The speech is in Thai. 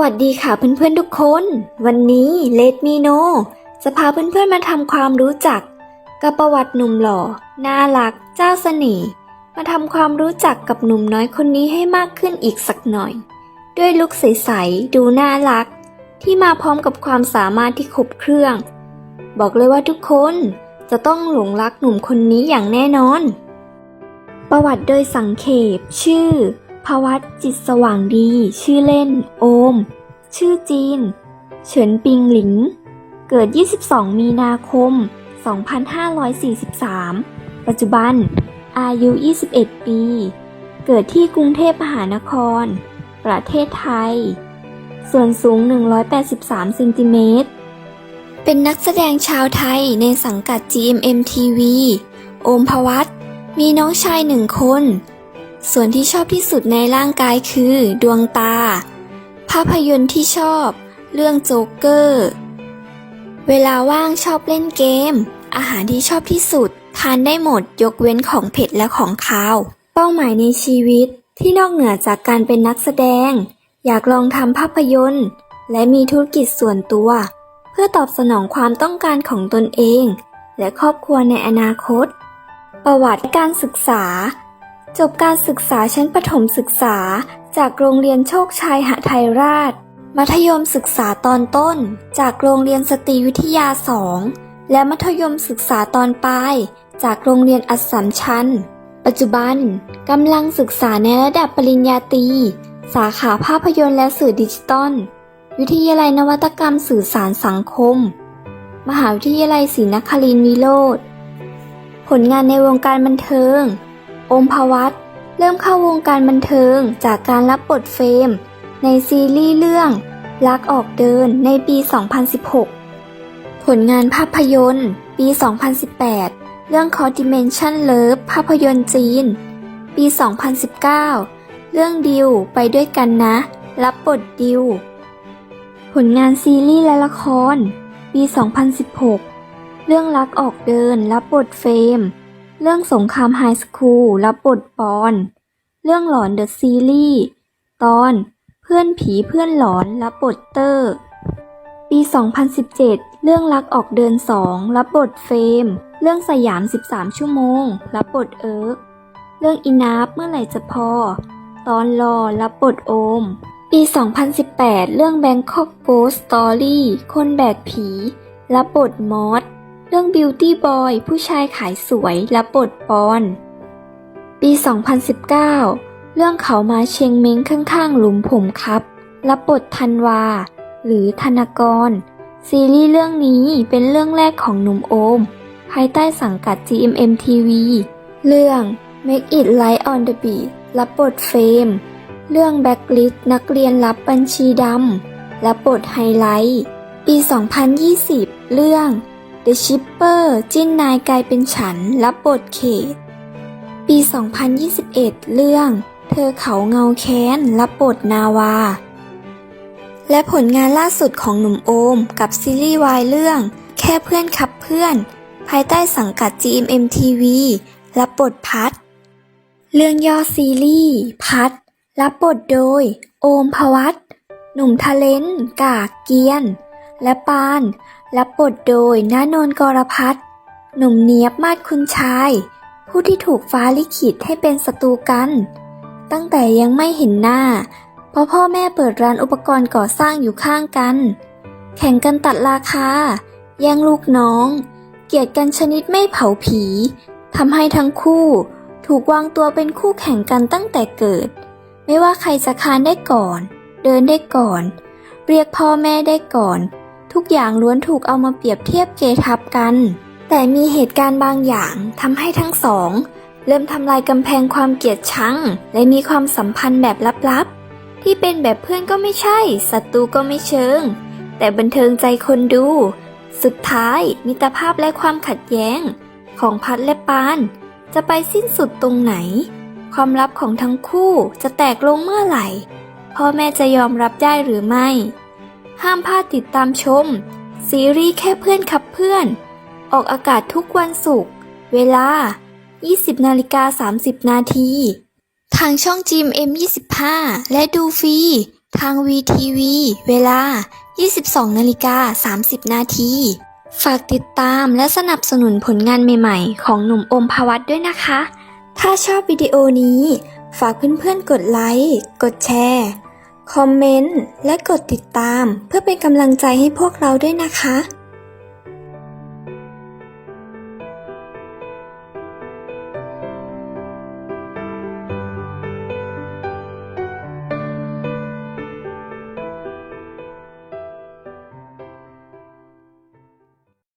วัสดีค่ะเพื่อนๆทุกคน วันนี้เลดมีโนจะพาเพื่อนๆมาทำความรู้จัก กับประวัติหนุ่มหล่อ น่ารัก เจ้าเสน่ห์มาทำความรู้จักกับหนุ่มน้อยคนนี้ให้มากขึ้นอีกสักหน่อย ด้วยลุคใสๆดูน่ารัก ที่มาพร้อมกับความสามารถที่ครบเครื่อง บอกเลยว่าทุกคนจะต้องหลงรักหนุ่มคนนี้อย่างแน่นอน ประวัติโดยสังเขปชื่อ ภวัตจิตสว่างดี ชื่อเล่น โอม ชื่อจีน เฉินปิงหลิง เกิด 22 มีนาคม 2543 ปัจจุบัน อายุ 21 ปี เกิดที่กรุงเทพมหานคร ประเทศไทย ส่วนสูง 183 เซนติเมตร เป็นนักแสดงชาวไทยในสังกัด GMM TV โอมภวัตมีน้องชายหนึ่งคน ส่วนที่ชอบที่สุดในร่างกายคือ ดวงตา ภาพยนตร์ที่ชอบ เรื่องโจ๊กเกอร์ เวลาว่างชอบเล่นเกม อาหารที่ชอบที่สุด ทานได้หมดยกเว้นของเผ็ดและของคาว เป้าหมายในชีวิตที่นอกเหนือจากการเป็นนักแสดง อยากลองทำภาพยนตร์ และมีธุรกิจส่วนตัว เพื่อตอบสนองความต้องการของตนเอง และครอบครัวในอนาคต ประวัติการศึกษา จบการศึกษาชั้นประถมศึกษา จากโรงเรียนโชคชัยหไทยราช มัธยมศึกษาตอนต้น จากโรงเรียนสตรีวิทยาสองและมัธยมศึกษาตอนปลาย จากโรงเรียนอัสสัมชัญ ปัจจุบันกำลังศึกษาในระดับปริญญาตรี สาขาภาพยนตร์และสื่อดิจิตอล วิทยาลัยนวัตกรรมสื่อสารสังคม มหาวิทยาลัยศรีนครินทร์วิโรธผลงานในวงการบันเทิง อมภวัตเริ่มเข้าวงการบันเทิงจากการรับบทเฟรมในซีรีส์เรื่อง รักออกเดินในปี 2016 ผลงานภาพยนตร์ ปี 2018 เรื่อง c o d Dimension Love ภาพยนตร์จีน ปี 2019 เรื่องดิวไปด้วยกันนะ รับบทดิว ผลงานซีรีส์และละคร ปี 2016 เรื่องรักออกเดินรับบทเฟรม เรื่องสงครามไฮสคูลรับบทปอน เรื่องหลอนเดอะซีรีส์ตอนเพื่อนผีเพื่อนหลอนรับบทเตอร์ ปี 2017 เรื่องรักออกเดิน2รับบทเฟรมเรื่องสยาม 13 ชั่วโมง รับบทเอิร์กเรื่องอินาฟเมื่อไหร่จะพอ ตอนรอรับบทโอม ปี 2018 เรื่อง Bangkok Ghost Story คนแบกผี รับบทมอส เรื่อง Beauty Boy ผู้ชายขายสวยรับบทปอน ปี 2019 เรื่องเขามาเชงเม้งข้างๆ หลุมผมครับรับบทธันวา หรือธนกร ซีรีส์เรื่องนี้เป็นเรื่องแรกของหนุ่มโอม ภายใต้สังกัด GMM TV เรื่อง Make It Light on the Beat รับบทเฟม เรื่อง Backlist นักเรียนรับบัญชีดำ รับบทไฮไลท์ ปี 2020 เรื่อง The Shipper จิ้นนายกลายเป็นฉัน รับบทเขต ปี 2021 เรื่อง เธอเขาเงาแค้น รับบทนาวา และผลงานล่าสุดของหนุ่มโอม กับซีรีส์วายเรื่อง แค่เพื่อนขับเพื่อน ภายใต้สังกัด GMM TV รับบทพัด เรื่องย่อซีรีส์ พัด รับบทโดย โอมภวัตหนุ่มทะเลนกากเกียน และปาน รับบทโดยณนนกรพัฒน์หนุ่มเนียบมาดคุณชาย ผู้ที่ถูกฟ้าลิขิตให้เป็นศัตรูกัน ตั้งแต่ยังไม่เห็นหน้า เพราะพ่อแม่เปิดร้านอุปกรณ์ก่อสร้างอยู่ข้างกัน แข่งกันตัดราคา แย่งลูกน้อง เกลียดกันชนิดไม่เผาผีทำให้ทั้งคู่ถูกวางตัวเป็นคู่แข่งกันตั้งแต่เกิด ไม่ว่าใครจะคานได้ก่อน เดินได้ก่อน เรียกพ่อแม่ได้ก่อน ทุกอย่างล้วนถูกเอามาเปรียบเทียบเกทับกัน แต่มีเหตุการณ์บางอย่างทำให้ทั้งสอง เริ่มทำลายกำแพงความเกลียดชังและมีความสัมพันธ์แบบลับๆ ที่เป็นแบบเพื่อนก็ไม่ใช่ศัตรูก็ไม่เชิง แต่บันเทิงใจคนดู สุดท้ายมิตรภาพและความขัดแย้ง ของพัดและปาน จะไปสิ้นสุดตรงไหน ความลับของทั้งคู่จะแตกลงเมื่อไหร่พ่อแม่จะยอมรับได้หรือไม่ ห้ามพลาดติดตามชม ซีรีส์แค่เพื่อนขับเพื่อน ออกอากาศทุกวันศุกร์เวลา 20นาฬิกา30 นาที ทางช่อง GMM 25 และดูฟรี ทาง VTV เวลา 22นาฬิกา30 นาที ฝากติดตามและสนับสนุนผลงานใหม่ๆ ของหนุ่มอมภวัตด้วยนะคะ ถ้าชอบวิดีโอนี้ ฝากเพื่อนๆกดไลค์ กดแชร์ คอมเมนต์ และกดติดตามเพื่อเป็นกำลังใจให้พวกเราด้วยนะคะ